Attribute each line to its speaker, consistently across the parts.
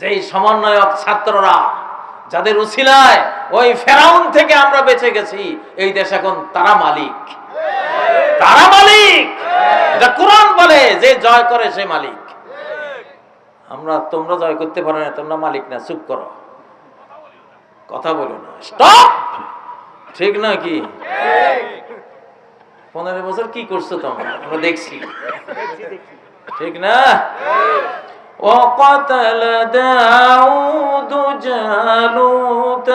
Speaker 1: যেই সমন্বয়ক ছাত্ররা, যাদের উসিলায় ওই ফেরাউন থেকে আমরা বেঁচে গেছি, এই দেশ এখন তারা মালিক। তারা মালিক! এটা কোরআন বলে, যে জয় করে সে মালিক। আমরা, তোমরা জয় করতে পারো না, তোমরা মালিক না, চুপ করো। কথা বলো না। স্টপ! ঠিক না কি? পনেরো বছর কি করছ তোমরা? আমরা দেখছি। ঠিক না? وقتل داود جالوت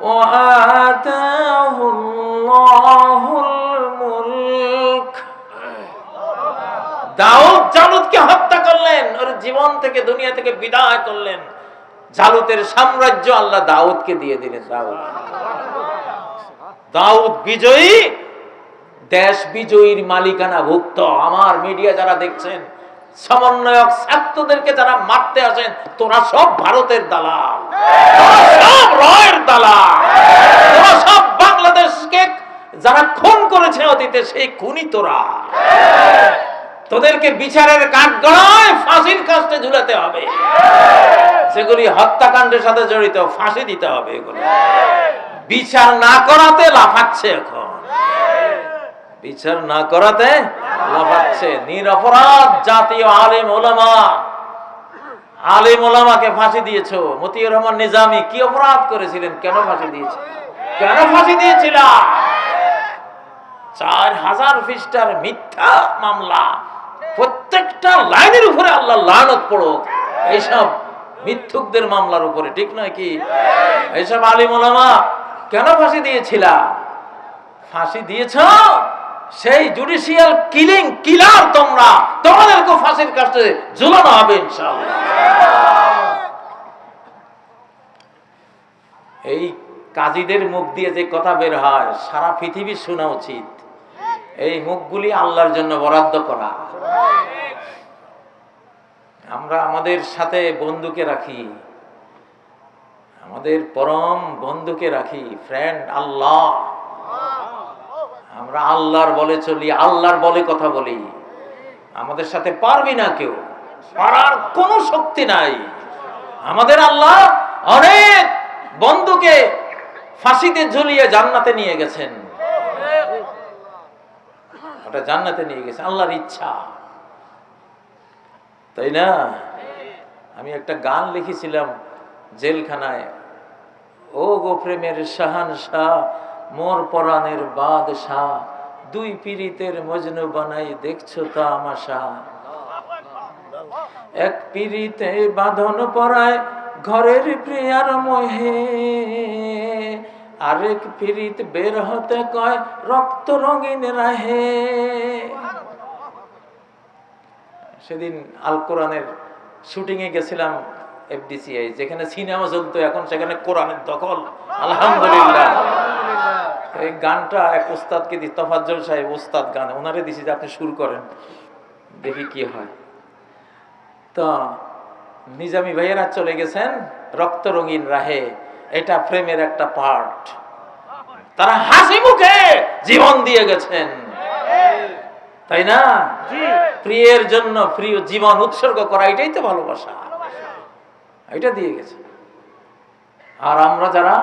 Speaker 1: وآتاه الله الملك দাউদ জালুদকে হত্যা করলেন ওর জীবন থেকে দুনিয়া থেকে বিদায় করলেন জালুতের সাম্রাজ্য আল্লাহ দাউদকে দিয়ে দিলেন দাউদ দাউদ বিজয়ী দেশ বিজয়ীর মালিকানা ভুক্ত আমার মিডিয়া যারা দেখছেন সমন্বয়ক ছাত্রদেরকে যারা মারতে আসেন, তোরা সব ভারতের দালাল। সব বাংলাদেশকে যারা খুন করেছে অতীতে, সেই খুনি তোরা। তোদেরকে বিচারের কাঠগড়ায় ফাঁসির কাস্টে ঝুলাতে হবে। সেগুলি হত্যাকাণ্ডের সাথে জড়িত, ফাঁসি দিতে হবে এগুলো। বিচার না করাতে লাফাচ্ছে এখন। বিচার না করাতে লাফাচ্ছে। নিরপরাধ জাতীয় আলেম ওলামা। ওলামাকে ফাঁসি দিয়েছ। মতিউর রহমান নিজামি, কি অপরাধ করেছিলেন? কেন ফাঁসি দিয়েছে? কেন ফাঁসি দিয়েছিল? চার হাজার মিথ্যা মামলা। প্রত্যেকটা লাইনের উপরে আল্লাহ লানত পড়ো এইসব মিথ্যুকদের মামলার উপরে, ঠিক নয় কি? এইসব আলিম ওলামা কেন ফাঁসি দিয়েছিলা? ফাঁসি দিয়েছ? সেই জুডিশিয়াল কিলিং কিলার তোমরা। তোমাদেরকে ফাঁসির কাছে ঝুলানো হবে এই কাজীদের মুখ দিয়ে যে কথা বের হয়, সারা পৃথিবী শোনা উচিত। এই মুখগুলি আল্লাহর জন্য বরাদ্দ করা। আমরা আমাদের সাথে বন্ধুকে রাখি। আমাদের পরম বন্ধুকে রাখি ফ্রেন্ড আল্লাহ। আমরা আল্লাহর বলে চলি, আল্লাহর বলে কথা বলি। আমাদের সাথে পারবি না কেউ। পারার কোনো শক্তি নাই। আমাদের আল্লাহ অনেক বন্ধুকে ফাঁসিতে ঝুলিয়ে জান্নাতে নিয়ে গেছেন। ওটা জান্নাতে নিয়ে গেছে, আল্লাহর ইচ্ছা। তাই না? আমি একটা গান লিখেছিলাম জেলখানায়। ও গো প্রেমের শাহান শাহ মোর পরাণের বাদশাহ, দুই পীড়িতের মজনু বানাই দেখছ তা আমাশা। এক পীড়িতে বাঁধন পরায় ঘরের প্রিয়ার মহে, আরেক পীড়িত বের হতে কয় রক্ত রঙিন রাহে। সেদিন আল কোরআনের শুটিং এ গেছিলাম এফডিসিআই, যেখানে সিনেমা চলতো, এখন সেখানে কোরআনের দখল। আলহামদুলিল্লাহ। এই গানটা এক ওস্তাদকে দি তফাজ্জল সাহেব গান, ওনারে দিছি যে আপনি করেন, দেখি কি হয়। তো নিজামি ভাইয়েরা চলে গেছেন, রক্ত রঙিন রাহে, এটা প্রেমের একটা পার্ট তারা হাসি মুখে জীবন দিয়ে গেছেন। তাই না? প্রিয়ের জন্য প্রিয় জীবন উৎসর্গ করা, এটাই তো ভালোবাসা। এটা দিয়ে গেছে। আর আমরা যারা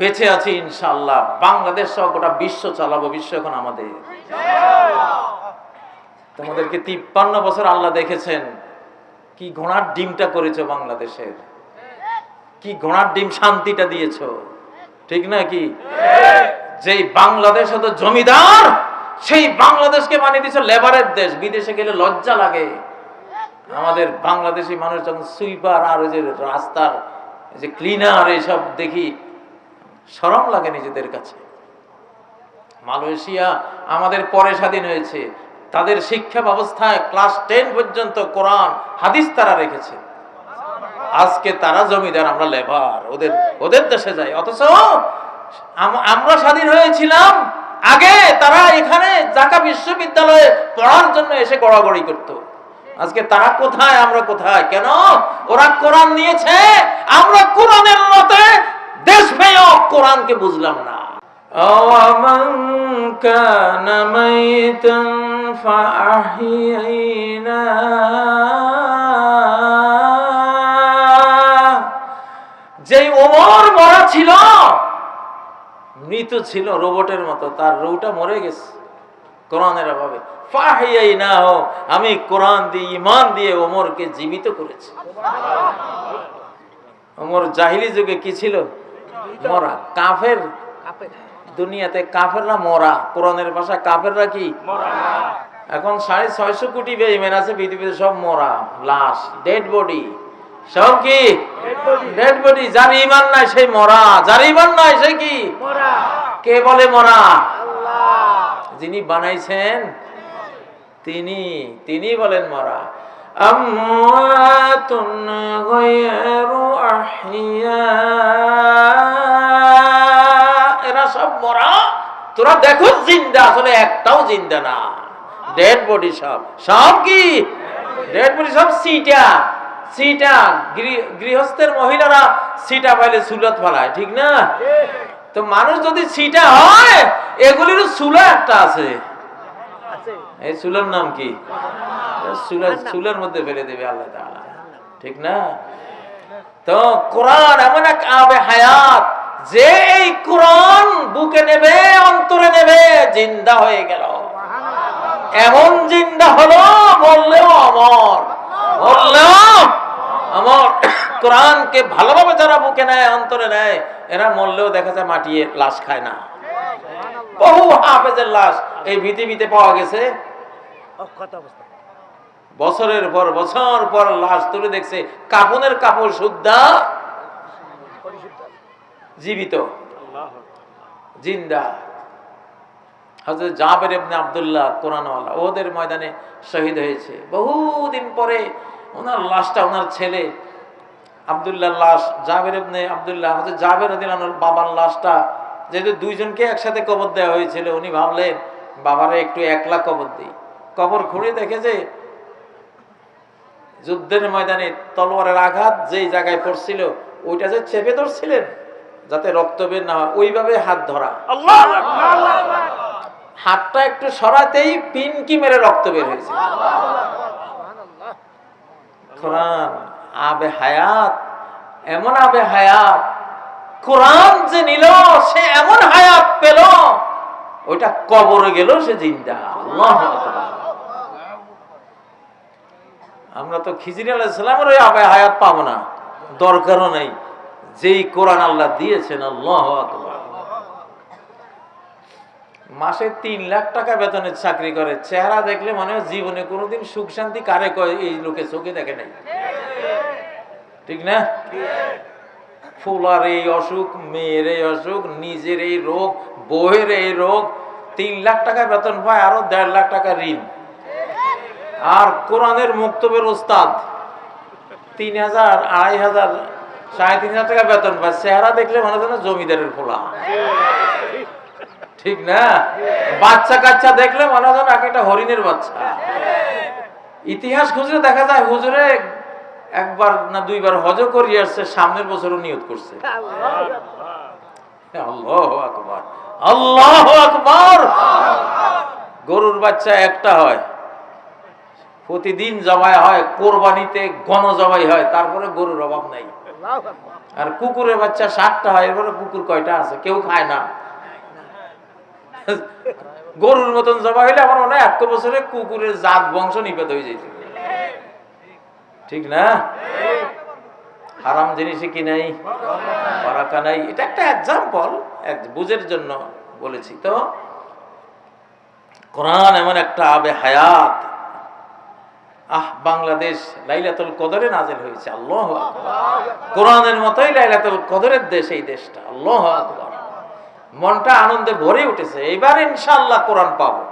Speaker 1: বেঁচে আছি ইনশাল্লাহ বাংলাদেশ সহ গোটা বিশ্ব চালাবো, বিশ্ব এখন আমাদের। তোমাদেরকে তিপ্পান্ন বছর আল্লাহ দেখেছেন কি ঘোড়ার ডিমটা করেছ বাংলাদেশের। কি ঘোড়ার ডিম শান্তিটা দিয়েছ। ঠিক না কি? যেই বাংলাদেশ হতো জমিদার, সেই বাংলাদেশকে বানিয়ে দিয়েছে লেবারের দেশ। বিদেশে গেলে লজ্জা লাগে। আমাদের বাংলাদেশি মানুষ যখন সুইপার আর ওই যে রাস্তার যে ক্লিনার এইসব দেখি সরম লাগে নিজেদের কাছে। মালয়েশিয়া আমাদের পরে স্বাধীন হয়েছে। তাদের শিক্ষা ব্যবস্থায় ক্লাস টেন পর্যন্ত কোরআন, হাদিস তারা রেখেছে। আজকে তারা জমিদার, আমরা লেবার, ওদের ওদের দেশে যাই। অথচ আমরা স্বাধীন হয়েছিলাম, আগে তারা এখানে ঢাকা বিশ্ববিদ্যালয়ে পড়ার জন্য এসে গড়াগড়ি করত। আজকে তারা কোথায়, আমরা কোথায়? কেন? ওরা কোরআন নিয়েছে, আমরা কোরআনের মতে দেশ মেয়ক কোরআনকে বুঝলাম না أَوَمَنْ كَانَ مَيْتًا فَأَحْيَيْنَاهُ যেই ওমর মরা ছিল মৃত ছিল রোবটের মতো তার রৌটা মরে গেছে কোরআনের অভাবে ফাহিয়াই না হো আমি কোরআন দিয়ে ইমান দিয়ে ওমরকে জীবিত করেছি ওমর জাহিলি যুগে কি ছিল মরা। কাফের দুনিয়াতে কাফেররা মরা। কোরআনের ভাষা কাফেররা কি? এখন সাড়ে ছয়শো কোটি বেইমেন আছে পৃথিবীতে সব মরা। লাশ ডেড বডি সব কি? ডেড বডি যার ইমান নাই সেই মরা। যার ইমান নাই সে কি? কে বলে মরা? যিনি বানাইছেন তিনি তিনি বলেন মরা। আমওয়াতুন গায়রু আহইয়া এরা সব মরা। তোরা দেখো জিন্দা আসলে একটাও জিন্দা না। ডেড বডি সব। সব কি? ডেড বডি সব সিটা। সিটা। গৃহ- গৃহস্থের মহিলারা সিটা পাইলে সুলত ফেলায় ঠিক না? তো মানুষ যদি সিটা হয় এগুলিরও চুলা একটা আছে। এই চুলার নাম কি? চুলার চুলার মধ্যে ফেলে দেবে আল্লাহ তাআলা। ঠিক না? তো কোরআন এমন এক আবে হায়াত যে এই কোরআন বুকে নেবে অন্তরে নেবে জিন্দা হয়ে গেল। এমন জিন্দা হলো বললেও অমর। বললেও আমার কোরআনকে ভালোভাবে যারা বুকে নেয় অন্তরে নেয় এরা মরলেও দেখা যায় মাটিয়ে লাশ খায় না। বহু হাফেজের লাশ এই পৃথিবীতে পাওয়া গেছে। বছরের পর বছর পর লাশ তুলে দেখছে, কাপনের কাপড় শুদ্ধা? জীবিত। জিন্দা। হযরত জাবের ইবনে আব্দুল্লাহ, কোরআনওয়ালা, ওদের ময়দানে শহীদ হয়েছে। বহুদিন পরে ওনার লাশটা, ওনার ছেলে আব্দুল্লাহ লাশ, জাবের ইবনে আব্দুল্লাহ, হযরত জাবের রাদিয়াল্লাহু বাবার লাশটা, যেহেতু দুইজনকে একসাথে কবর দেওয়া হয়েছিল, উনি ভাবলেন, বাবারে, একটু একলা কবর দিই। কবর খুঁড়ে দেখে যে যুদ্ধের ময়দানে তলোয়ারের আঘাত যেই জায়গায় পড়ছিল ওইটা যে চেপে ধরছিলেন যাতে রক্ত বের না হয় ওইভাবে হাত ধরা। হাতটা একটু সরাতেই পিনকি মেরে রক্ত বের হয়েছে। কোরআন আবে হায়াত এমন আবে হায়াত কোরআন যে নিল সে এমন হায়াত পেল ওইটা কবরে গেল সে জিন্দা। আল্লাহু আকবার। আমরা তো খিজির আলাইসালামের ওই আবে হায়াত পাবো না। দরকারও নেই। যেই কোরআন আল্লাহ দিয়েছেন, আল্লাহ মাসে তিন লাখ টাকা বেতনের চাকরি করে। চেহারা দেখলে মনে হয় জীবনে কোনোদিন সুখ শান্তি কারে কয় এই লোকে চোখে দেখে নাই। ঠিক না? ফুলার এই অসুখ, মেয়ের এই অসুখ, নিজের এই রোগ, বউয়ের এই রোগ, তিন লাখ টাকা বেতন পায় আরও দেড় লাখ টাকা ঋণ। আর কোরআনের মুক্তবের ওস্তাদ তিন হাজার, আড়াই হাজার, সাড়ে তিন হাজার টাকা বেতন পায়। চেহারা দেখলে মনে হয় জমিদারের খোলা। ঠিক না? বাচ্চা কাচ্চা দেখলে মনে হয় একটা হরিণের বাচ্চা। ইতিহাস খুঁজলে দেখা যায় হুজুরে একবার না দুইবার হজ করিয়ে আসছে, সামনের বছরও নিয়ত করছে। আল্লাহ আকবার। আল্লাহ আকবার! গরুর বাচ্চা একটা হয়। প্রতিদিন জবাই হয় কোরবানিতে গণ জবাই হয় তারপরে গরুর অভাব নাই। আর কুকুরের বাচ্চা ষাটটা হয় এরপরে কুকুর কয়টা আছে? কেউ খায় না। গরুর মতন জবাই হইলে আমার মনে হয় এক বছরে কুকুরের জাত বংশ নিপেদ হয়ে যেত ঠিক না? হারাম জিনিসে কি নাই? বারাকা নাই। এটা একটা এক্সাম্পল বুঝের জন্য বলেছি। তো কোরআন এমন একটা আবে হায়াত আহ, বাংলাদেশ লাইলাতুল কদরে নাজেল হয়েছে। আল্লাহ কোরআনের মতোই লাইলাতুল কদরের দেশ এই দেশটা। আল্লাহ মনটা আনন্দে ভরে উঠেছে। এবার ইনশাল্লাহ কোরআন পাবো।